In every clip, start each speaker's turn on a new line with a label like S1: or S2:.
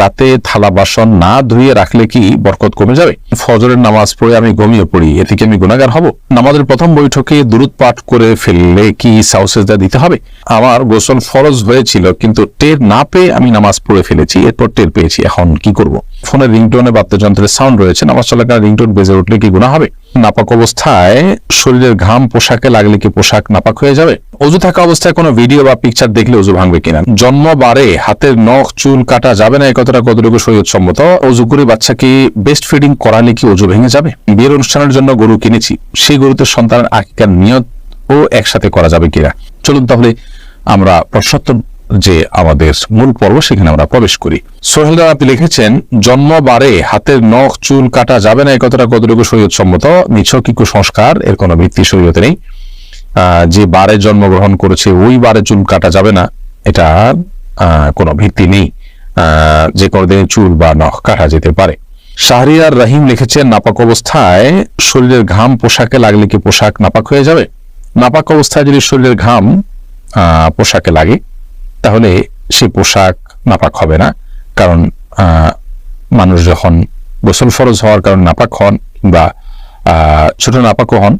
S1: রাতে থালা বাসন না ধুয়ে রাখলে কি বরকত কমে যাবে? ফজরের নামাজ পড়ে আমি ঘুমিয়ে পড়ি এতে কি আমি গুণাগার হব। নামাজের প্রথম বৈঠকে দূরত পাঠ করে ফেললে কি সাউসেজদা দিতে হবে? আমার গোসল ফরজ হয়েছিল, কিন্তু টের না পেয়ে আমি নামাজ পড়ে ফেলেছি, এরপর টের পেয়েছি, এখন কি করব? ফোনের রিংটোনে বাদ্যযন্ত্রের সাউন্ড রয়েছে, নামাজ চলাকালীন রিংটোন বেজে উঠলে কি গুণা হবে? নাপাক অবস্থায় শরীরের ঘাম পোশাকে লাগলে কি পোশাক নাপাক হয়ে যাবে? অজু থাকা অবস্থায় কোনো ভিডিও বা পিকচার দেখলে অজু ভাঙবে কিনা? জন্মবারে হাতের নখ, চুল কাটা যাবে না, এ কথাটা কতটুকু শরীয়ত সম্মত অজু করে বাচ্চাকে বেস্ট ফিডিং করালে কি অজু ভেঙে যাবে? বিয়ের অনুষ্ঠানের জন্য গরু কিনেছি, সেই গরুতে সন্তানের আকিকার নিয়ত ও একসাথে করা যাবে কিনা? চলুন তাহলে আমরা প্রশ্নোত্তর যে আমাদের মূল পর্ব, সেখানে আমরা প্রবেশ করি। সোহেলদা আপনি লিখেছেন, জন্মবারে হাতের নখ, চুল কাটা যাবে না, এই কথাটা কতটুকু শরীয়ত সম্মত? নিছক কি কুসংস্কার এর কোনো ভিত্তি শরীয়তে নেই। যে বারে জন্মগ্রহণ করেছে, ওই বারে চুল কাটা যাবে না, এটা কোনো ভিত্তি নেই। যে কোনো দিনে চুল বা নখ কাটা যেতে পারে। শাহরিয়ার রহিম লিখেছেন, নাপাক অবস্থায় শরীরের ঘাম পোশাকে লাগলে কি পোশাক নাপাক হয়ে যাবে? নাপাক অবস্থায় যদি শরীরের ঘাম পোশাকে লাগে তাহলে সে পোশাক নাপাক হবে না। কারণ মানুষ যখন গোসল ফরজ হওয়ার কারণে নাপাক হন বা আহ, ছোট নাপাকও হন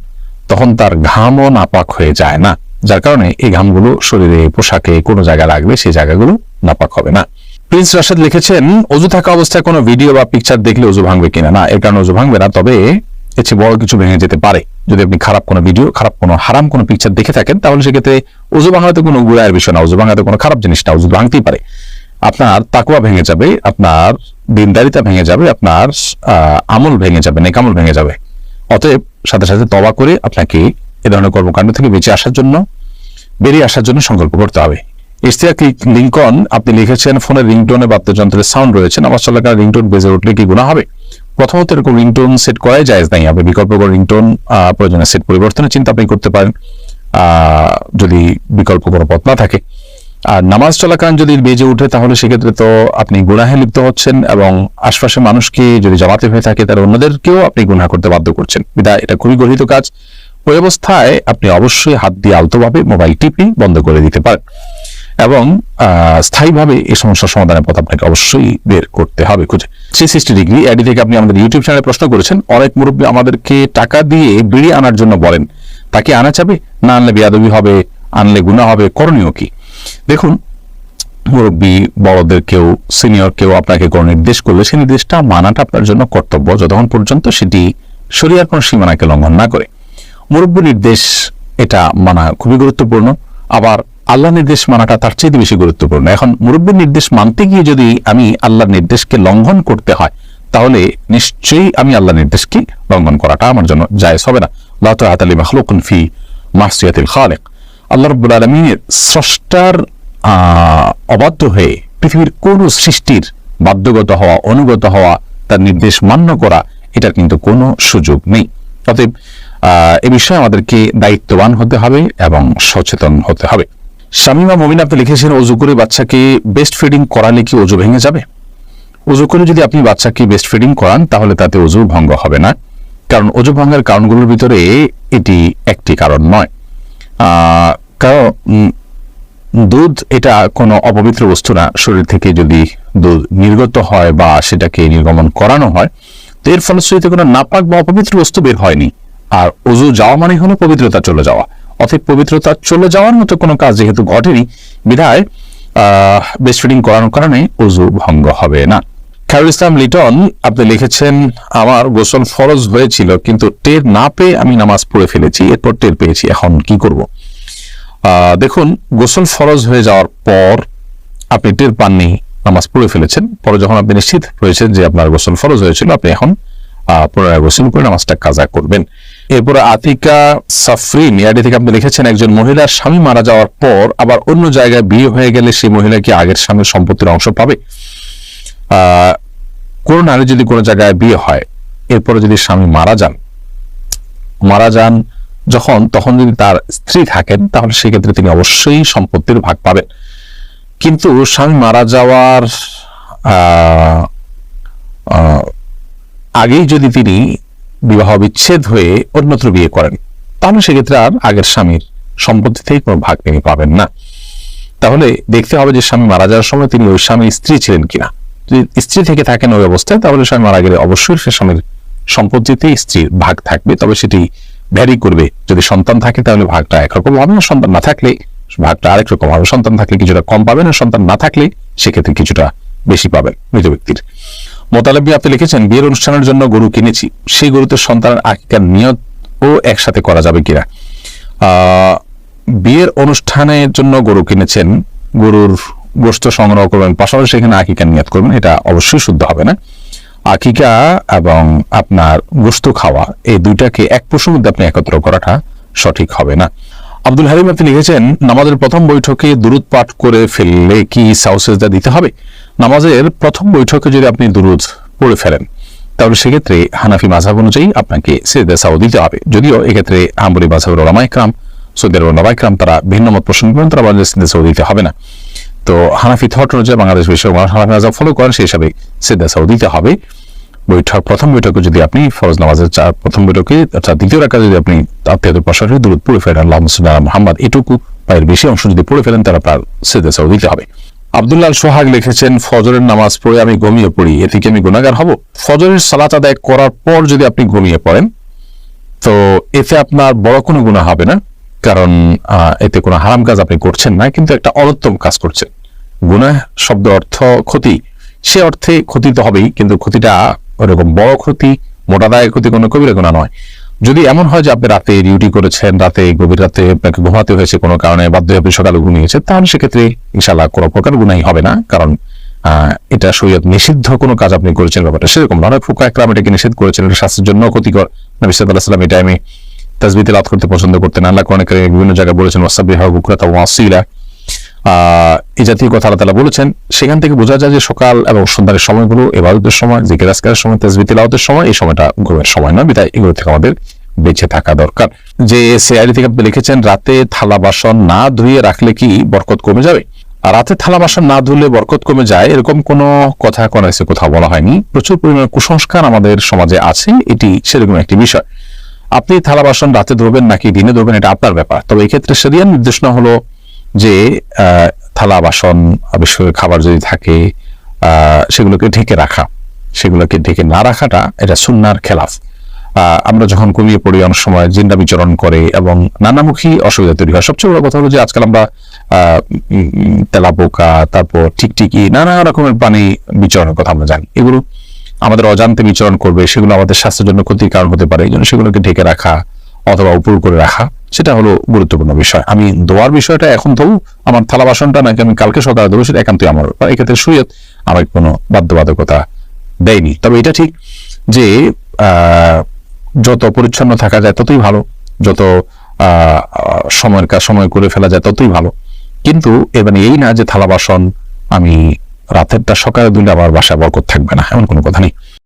S1: তখন তার ঘামও নাপাক হয়ে যায় না। যার কারণে এই ঘামগুলো শরীরে পোশাকে কোনো জায়গায় লাগলে সেই জায়গাগুলো নাপাক হবে না। প্রিন্স রাশেদ লিখেছেন অজু থাকা অবস্থায় কোনো ভিডিও বা পিকচার দেখলে অজু ভাঙবে কিনা? না এর কারণে অজু ভাঙবে না তবে এর চেয়ে বড় কিছু ভেঙে যেতে পারে। যদি আপনি খারাপ কোনো ভিডিও খারাপ কোনো হারাম কোনো পিকচার দেখে থাকেন, তাহলে সেক্ষেত্রে অজু ভাঙাতে কোনো গুড়ায়ের বিষয় না অজু ভাঙাতে কোনো খারাপ জিনিস না অজু ভাঙতেই পারে। আপনার তাকুয়া ভেঙে যাবে, আপনার দিনদারিতা ভেঙে যাবে, আপনার আমল ভেঙে যাবে, নেকামল ভেঙে যাবে। অতএব সাথে সাথে তবা করে আপনাকে এ ধরনের কর্মকাণ্ড থেকে বেঁচে আসার জন্য, বেরিয়ে আসার জন্য সংকল্প করতে হবে। ইস্তিয়া লিঙ্কন আপনি লিখেছেন ফোনের রিংটোনে বাদ্যযন্ত্রের সাউন্ড রয়েছে আমার চলাকার রিংটোন বেজে উঠলে কি গুণা হবে? প্রথমত এরকম রিংটোন সেট করাই যায় নাই। আপনি বিকল্প করে রিংটোন প্রয়োজনে সেট পরিবর্তনের চিন্তা আপনি করতে পারেন যদি বিকল্প কোনো পথ না থাকে। আর নামাজ চলাকালীন যদি বেজে উঠে তাহলে সেক্ষেত্রে তো আপনি গুনাহে লিপ্ত হচ্ছেন এবং আশপাশের মানুষকে যদি জামাতে হয়ে থাকে, তাহলে অন্যদেরকেও আপনি গুনাহ করতে বাধ্য করছেন। বিধায় এটা খুবই গঠিত কাজ। ওই অবস্থায় আপনি অবশ্যই হাত দিয়ে আলতোভাবে মোবাইল টিপি বন্ধ করে দিতে পারেন। এবং স্থায়ীভাবে এই সমস্যার সমাধানের পথ আপনাকে অবশ্যই বের করতে হবে খুঁজে। থ্রি সিক্সটি ডিগ্রি আইডি থেকে আপনি আমাদের ইউটিউব চ্যানেলে প্রশ্ন করেছেন, অনেক মুরব্বী আমাদেরকে টাকা দিয়ে বিড়ি আনার জন্য বলেন, তাকে আনা যাবে না আনলে বেয়াদবি হবে, আনলে গুণা হবে, করণীয় কি? দেখুন, মুরব্বী বড়দের কেউ সিনিয়র কেউ আপনাকে কোনো নির্দেশ করলে সেই নির্দেশটা মানাটা আপনার জন্য কর্তব্য যতক্ষণ পর্যন্ত সেটি শরীর কোনো সীমানাকে লঙ্ঘন না করে। মুরব্বী নির্দেশ এটা মানা খুবই গুরুত্বপূর্ণ। আবার আল্লাহ নির্দেশ মানাটা তার চেয়ে বেশি গুরুত্বপূর্ণ। এখন মুরব্বীর নির্দেশ মানতে গিয়ে যদি আমি আল্লাহর নির্দেশকে লঙ্ঘন করতে হয়, তাহলে নিশ্চয়ই আমি আল্লাহ নির্দেশকে লঙ্ঘন করাটা আমার জন্য জায়েজ হবে না। লা তাআত লি মাখলুকুন ফি মাসিয়াতিল খালিক। আল্লাহ রাব্বুল আলামিনের স্রষ্টার অবাধ্য হয়ে পৃথিবীর কোন সৃষ্টির বাধ্যগত হওয়া, অনুগত হওয়া, তার নির্দেশ মান্য করা, এটার কিন্তু কোনো সুযোগ নেই। অতএব এ বিষয়ে আমাদেরকে দায়িত্ববান হতে হবে এবং সচেতন হতে হবে। শামিমা মমিন আপনি লিখেছেন অজু করে বাচ্চাকে বেস্ট ফিডিং করালে কি অজু ভেঙে যাবে? অজু করে যদি আপনি বাচ্চাকে বেস্ট ফিডিং করান, তাহলে তাতে অজু ভঙ্গ হবে না। কারণ অজু ভাঙ্গার কারণগুলোর ভিতরে এটি একটি কারণ নয়। কারণ দুধ এটা কোনো অপবিত্র বস্তু না। শরীর থেকে যদি দুধ নির্গত হয় বা সেটাকে নির্গমন করানো হয়, তো এর ফলশ্রুতিতে কোনো নাপাক বা অপবিত্র বস্তু বের হয়নি। আর অজু যাওয়া মানে হলো পবিত্রতা চলে যাওয়া। অতএব পবিত্রতা চলে যাওয়ার মতো কোনো কাজ যেহেতু ঘটেনি, বিধায় বেস্ট ফিডিং করানোর কারণে অজু ভঙ্গ হবে না। খায়রুল ইসলাম লিটন, আপনি লিখেছেন, আমার গোসল ফরজ হয়েছিল, কিন্তু টের না পেয়ে আমি নামাজ পড়ে ফেলেছি, এরপর টের পেয়েছি, এখন কি করব? দেখুন, গোসল ফরজ হয়ে যাওয়ার পর আপনি টের পাননি, নামাজ পড়ে ফেলেছেন। পরে যখন আপনি নিশ্চিত হয়েছেন যে আপনার গোসল ফরজ হয়েছিল, আপনি এখন পুনরায় গোসল করে নামাজটা কাজা করবেন। এরপরে আতিকা সাফরিন ইয়াডি থেকে আপনি লিখেছেন একজন মহিলার স্বামী মারা যাওয়ার পর আবার অন্য জায়গায় বিয়ে হয়ে গেলে সেই মহিলা কি আগের স্বামীর সম্পত্তির অংশ পাবে? কোনো নারী যদি কোনো জায়গায় বিয়ে হয়, এরপরে যদি স্বামী মারা যান মারা যান যখন, তখন যদি তার স্ত্রী থাকেন, তাহলে সেক্ষেত্রে তিনি অবশ্যই সম্পত্তির ভাগ পাবেন। কিন্তু স্বামী মারা যাওয়ার আগেই যদি তিনি বিবাহ বিচ্ছেদ হয়ে অন্যত্র বিয়ে করেন। তাহলে সেক্ষেত্রে আর আগের স্বামীর সম্পত্তি থেকে কোনো ভাগ তিনি পাবেন না। তাহলে দেখতে হবে যে স্বামী মারা যাওয়ার সময় তিনি ওই স্বামীর স্ত্রী ছিলেন কিনা। যদি স্ত্রী থেকে থাকেন ওই অবস্থায়, তাহলে স্বামী মারা গেলে অবশ্যই সে স্বামীর সম্পত্তিতে স্ত্রীর ভাগ থাকবে। তবে সেটি ভ্যারি করবে। যদি সন্তান থাকে, তাহলে ভাগটা একরকম হবে না সন্তান না থাকলে ভাগটা আরেক রকম। হবে সন্তান থাকলে কিছুটা কম পাবেন, আর সন্তান না থাকলে সেক্ষেত্রে কিছুটা বেশি পাবেন। মৃত ব্যক্তির মোতালেবি আপনি লিখেছেন, বিয়ের অনুষ্ঠানের জন্য গরু কিনেছি, সেই গরুতে সন্তানের আকিকার নিয়ত ও একসাথে করা যাবে কিনা? বিয়ের অনুষ্ঠানের জন্য গরু কিনেছেন, গরুর গোস্ত সংগ্রহ করবেন, পাশাপাশি সেখানে আকিকা নিয়ত করবেন, এটা অবশ্যই শুদ্ধ হবে না। আকিকা এবং আপনার গোস্ত খাওয়া, এই দুইটাকে এক পশুর মধ্যে আপনি একত্র করাটা সঠিক হবে না। আব্দুল হালিম, আপনি লিখেছেন, নামাজের প্রথম বৈঠকে দুরুদ পাঠ করে ফেললে কি সাউসেজদা দিতে হবে? নামাজের প্রথম বৈঠকে যদি আপনি দুরুদ পড়ে ফেলেন তাহলে সেক্ষেত্রে হানাফি মাঝাব অনুযায়ী আপনাকে সেদা সাউ দিতে হবে যদিও এক্ষেত্রে আম্বরি মাঝাবের ওলামা ইকরাম সৌদি আরবের ওলামা ইকরাম তারা ভিন্ন মত পোষণ করেন তারা বলেন যে সেদা সাউ দিতে হবে না তো হানাফি থট অনুযায়ী বাংলাদেশ বিশ্ব হানাফি মাঝাব ফলো করেন সেই হিসাবে সেদা সাউ দিতে হবে বৈঠক প্রথম বৈঠকে যদি আপনি ফরজ নামাজের চার প্রথম বৈঠকে অর্থাৎ দ্বিতীয় রাখা যদি আপনি আত্মীয়দের পাশাপাশি দূরত পড়ে ফেলেন আল্লাহ মুসলিম মোহাম্মদ এটুকু এর বেশি অংশ যদি পড়ে ফেলেন তারা আপনার সেদা সাউ দিতে হবে আব্দুল্লাহ সোহাগ লিখেছেন, ফজরের নামাজ পড়ে আমি ঘুমিয়ে পড়ি এতে কি আমি গুণাগার হব। ফজরের সালাত আদায় করার পর যদি আপনি ঘুমিয়ে পড়েন, তো এতে আপনার বড় কোনো গুণা হবে না, কারণ এতে কোনো হারাম কাজ আপনি করছেন না, কিন্তু একটা অনুত্তম কাজ করছেন। গুনাহ শব্দ অর্থ ক্ষতি। সে অর্থে ক্ষতি তো হবেই, কিন্তু ক্ষতিটা ওরকম বড় ক্ষতি, মোটা দায়ের ক্ষতি কোনো কবিরা গুণা নয়। যদি এমন হয় যে আপনি রাতে ডিউটি করেছেন রাতে গভীর রাতে আপনাকে ঘুমাতে হয়েছে কোনো কারণে বাধ্য হয়ে আপনি সকালে ঘুমিয়েছেন তাহলে সেক্ষেত্রে ইনশাল্লাহ কোনো প্রকার গুণাই হবে না। কারণ এটা শরীয়ত নিষিদ্ধ কোনো কাজ আপনি করেছেন ব্যাপারটা সেরকম না। অনেক ফুকা একরাম এটাকে নিষেধ করেছেন এটা স্বাস্থ্যের জন্য ক্ষতিকর। নবী সাল্লাহ সাল্লাম এই টাইমে তাজবিতে লাভ করতে পছন্দ করতেন। আল্লাহ অনেক বিভিন্ন জায়গায় বলেছেন ওয়াসাবি হা বুকরাতা ওয়াসিলা। আহ, এই জাতীয় কথা আল্লাহ বলেছেন, সেখান থেকে বোঝা যায় যে সকাল এবং সন্ধ্যার সময়গুলো এবাদতের সময়, জিকির আজকারের সময় তেজবিতে লাউতের সময়, এই সময়টা ঘুমের সময় নয়, বিদায়, এগুলো থেকে আমাদের বেঁচে থাকা দরকার। যে সিআইডি থেকে আপনি লিখেছেন, রাতে থালা বাসন না ধুয়ে রাখলে কি বরকত কমে যাবে? আর রাতে থালা বাসন না ধুলে বরকত কমে যায়, এরকম কোনো কথা কোনো কোথাও বলা হয়নি। প্রচুর পরিমাণে কুসংস্কার আমাদের সমাজে আছে, এটি সেরকম একটি বিষয়। আপনি থালা বাসন রাতে ধরবেন নাকি দিনে ধরবেন এটা আপনার ব্যাপার। তবে এক্ষেত্রে ক্ষেত্রে সেরিয়ান নির্দেশনা হলো যে থালা, বাসন বিশেষ করে খাবার যদি থাকে সেগুলোকে ঢেকে রাখা। সেগুলোকে ঢেকে না রাখাটা এটা সুন্নার খেলাফ। আমরা যখন কমিয়ে পড়ি, অনেক সময় জিন্দা বিচরণ করে এবং নানামুখী অসুবিধা তৈরি হয়। সবচেয়ে বড় কথা হলো যে, আজকাল আমরা তেলাপোকা তারপর টিকটিকি, নানা রকমের প্রাণী বিচরণের কথা আমরা জানি। এগুলো আমাদের অজান্তে বিচরণ করবে, সেগুলো আমাদের স্বাস্থ্যের জন্য ক্ষতির কারণ হতে পারে। এই জন্য সেগুলোকে ঢেকে রাখা অথবা উপর করে রাখা সেটা হলো গুরুত্বপূর্ণ বিষয়। আমি দোয়ার বিষয়টা এখন তো আমার থালা বাসনটা নাকি আমি কালকে সকালে দেবো সেটা একান্তই আমার। ব্যাপার এক্ষেত্রে সুইয়ত আমাকে কোনো বাধ্যবাধকতা দেয়নি। তবে এটা ঠিক যে যত পরিচ্ছন্ন থাকা যায় ততই ভালো, যত সময়ের কাজ সময় করে ফেলা যায় ততই ভালো। কিন্তু মানে এই না যে থালা বাসন আমি রাতেরটা সকালে দিলে আমার বাসায় বরকত থাকবে না, এমন কোনো কথা নেই।